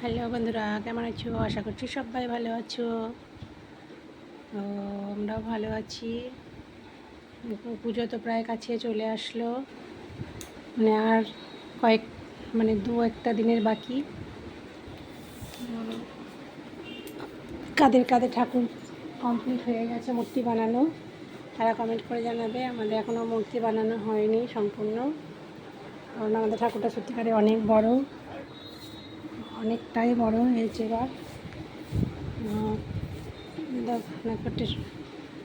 Hello বন্ধুরা, কেমন আছো? আশা করছি সবাই ভালো আছো। তো আমরাও ভালো আছি। পুজো তো প্রায় কাছে চলে আসলো। মানে আর কয়েক মানে দু একটা দিনের বাকি। কাদের কাদের ঠাকুর কমপ্লিট হয়ে গেছে, মূর্তি বানানো, তারা কমেন্ট করে জানাবে। আমাদের এখনও মূর্তি বানানো হয়নি সম্পূর্ণ। কারণ আমাদের ঠাকুরটা সত্যিকারে অনেক বড়। অনেকটাই বড় হয়েছে এবার।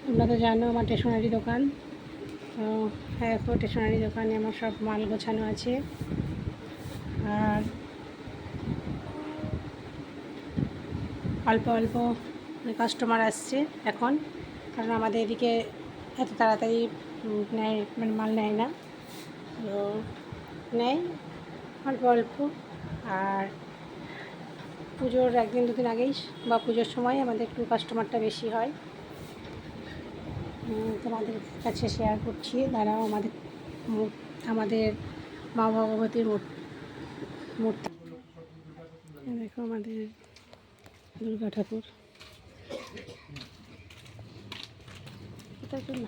তোমরা তো জানো আমার স্টেশনারি দোকান। তো দেখো স্টেশনারি দোকানে আমার সব মাল গোছানো আছে। আর অল্প অল্প কাস্টমার আসছে এখন। কারণ আমাদের এদিকে এত তাড়াতাড়ি নেয় মানে মাল নেয় না। তো নেয় অল্প অল্প। আর পুজোর একদিন দুদিন আগেই বা পুজোর সময় আমাদের একটু কাস্টমারটা বেশি হয়। তোমাদের কাছে শেয়ার করছি। তারাও আমাদের আমাদের মা ভগবতীর মূর- মূর্তি। দেখো আমাদের দুর্গা ঠাকুর। এটা না।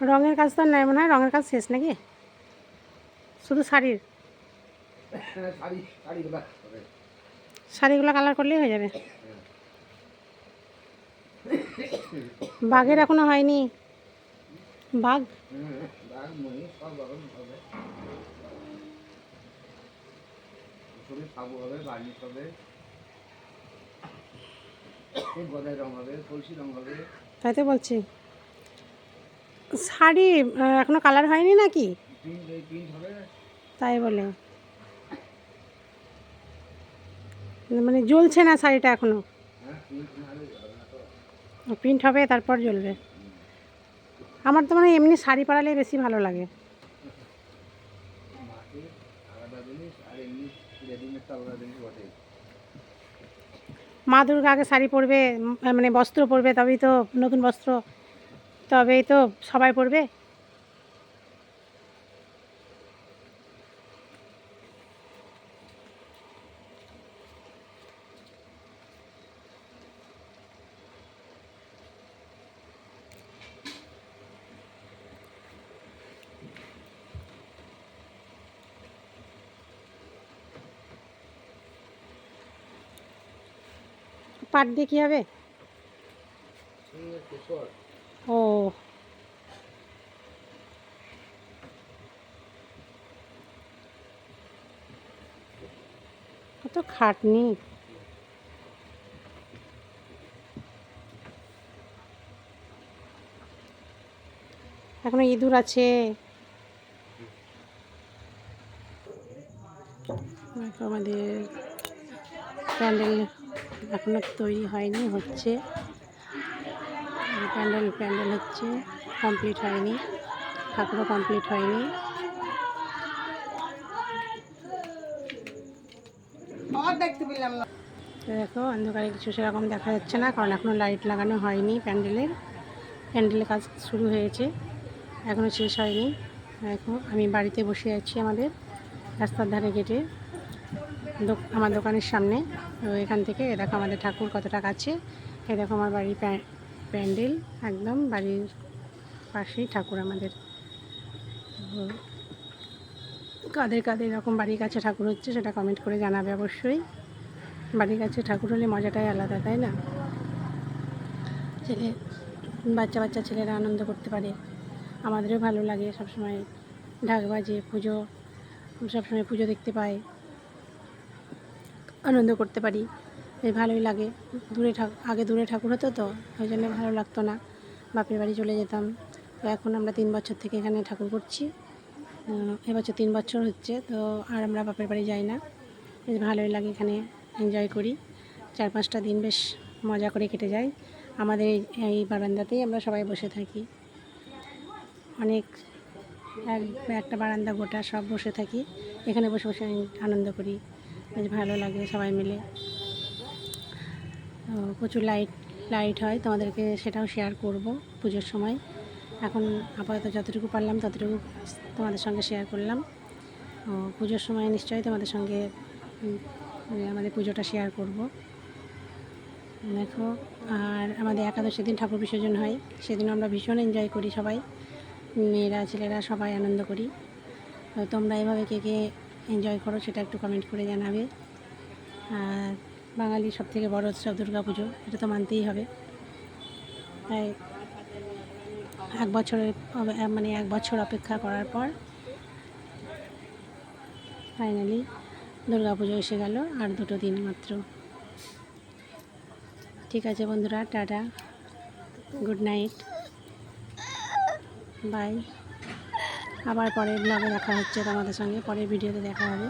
রঙের কাজ তো নাই, মনে হয় রঙের কাজ শেষ নাকি? শুধু শাড়ির? শাড়ি শাড়িগুলা কালার করলেই হয়ে যাবে। বাঘের এখনও হয়নি। বাঘ? তাই তো বলছি। শাড়ি এখনও কালার হয়নি নাকি? তাই বলে। মানে জ্বলছে না শাড়িটা এখনও? প্রিন্ট হবে, তারপর জ্বলবে। আমার তো মানে এমনি শাড়ি পরালেই বেশি ভালো লাগে। মা দুর্গা আগে শাড়ি পরবে মানে বস্ত্র পরবে, তবেই তো নতুন বস্ত্র। তবেই তো সবাই পড়বে। পাট দিয়ে কী হবে? কত খাটনি। এখনও ইঁদুর আছে। আমাদের প্যান্ডেল এখনও তৈরি হয়নি, হচ্ছে। প্যান্ডেল প্যান্ডেল হচ্ছে কমপ্লিট হয়নি। ঠাকুরও কমপ্লিট হয়নি। দেখো, অন্ধকারে কিছু সেরকম দেখা যাচ্ছে না, কারণ এখনও লাইট লাগানো হয়নি প্যান্ডেলের প্যান্ডেলের কাজ শুরু হয়েছে এখনও শেষ হয়নি। দেখো, আমি বাড়িতে বসে আছি আমাদের, রাস্তার ধারে গেটে আমার দোকানের সামনে। তো এখান থেকে এ দেখো আমাদের ঠাকুর কতটা কাছে। এ দেখো আমার বাড়ির প্যা- প্যান্ডেল, একদম বাড়ির পাশেই ঠাকুর আমাদের। কাদের কাদের এরকম বাড়ির কাছে ঠাকুর হচ্ছে সেটা কমেন্ট করে জানাবে অবশ্যই। বাড়ির কাছে ঠাকুর হলে মজাটাই আলাদা, তাই না? ছেলে বাচ্চা বাচ্চা ছেলেরা আনন্দ করতে পারে। আমাদেরও ভালো লাগে সবসময় ঢাক বাজে, পুজো সবসময় পুজো দেখতে পাই। আনন্দ করতে পারি। বেশ ভালোই লাগে। দূরে ঠাকুর আগে দূরে ঠাকুর হতো তো, ওই জন্য ভালো লাগতো না। বাপের বাড়ি চলে যেতাম। তো এখন আমরা তিন বছর থেকে এখানে ঠাকুর করছি। এবছর তিন বছর হচ্ছে, তো আর আমরা বাপের বাড়ি যাই না। বেশ ভালোই লাগে এখানে এনজয় করি। চার পাঁচটা দিন বেশ মজা করে কেটে যায়। আমাদের এই- বারান্দাতেই আমরা সবাই বসে থাকি। অনেক, এক, একটা বারান্দা গোটা সব বসে থাকি। এখানে বসে বসে আনন্দ করি। বেশ ভালো লাগে সবাই মিলে। প্রচুর লাইট লাইট হয়। তোমাদেরকে সেটাও শেয়ার করব পুজোর সময়। এখন আপাতত যতটুকু পারলাম, ততটুকু তোমাদের সঙ্গে শেয়ার করলাম। ও, পুজোর সময় নিশ্চয়ই তোমাদের সঙ্গে আমাদের পুজোটা শেয়ার করব। দেখো, আর আমাদের একাদশীর দিন ঠাকুর বিসর্জন হয়। সেদিন আমরা ভীষণ এনজয় করি সবাই। মেয়েরা, ছেলেরা সবাই আনন্দ করি। তো তোমরা এভাবে কে কে এনজয় করো সেটা একটু কমেন্ট করে জানাবে। আর বাঙালির সব থেকে বড় উৎসব দুর্গা পুজো এটা তো মানতেই হবে। তাই এক বছরের মানে এক বছর অপেক্ষা করার পর ফাইনালি দুর্গা পুজো এসে গেল আর দুটো দিন মাত্র। ঠিক আছে বন্ধুরা, টাটা। Good night. বাই। আবার পরের ব্লগে দেখা হচ্ছে তোমাদের সঙ্গে, পরের ভিডিওতে দেখা হবে।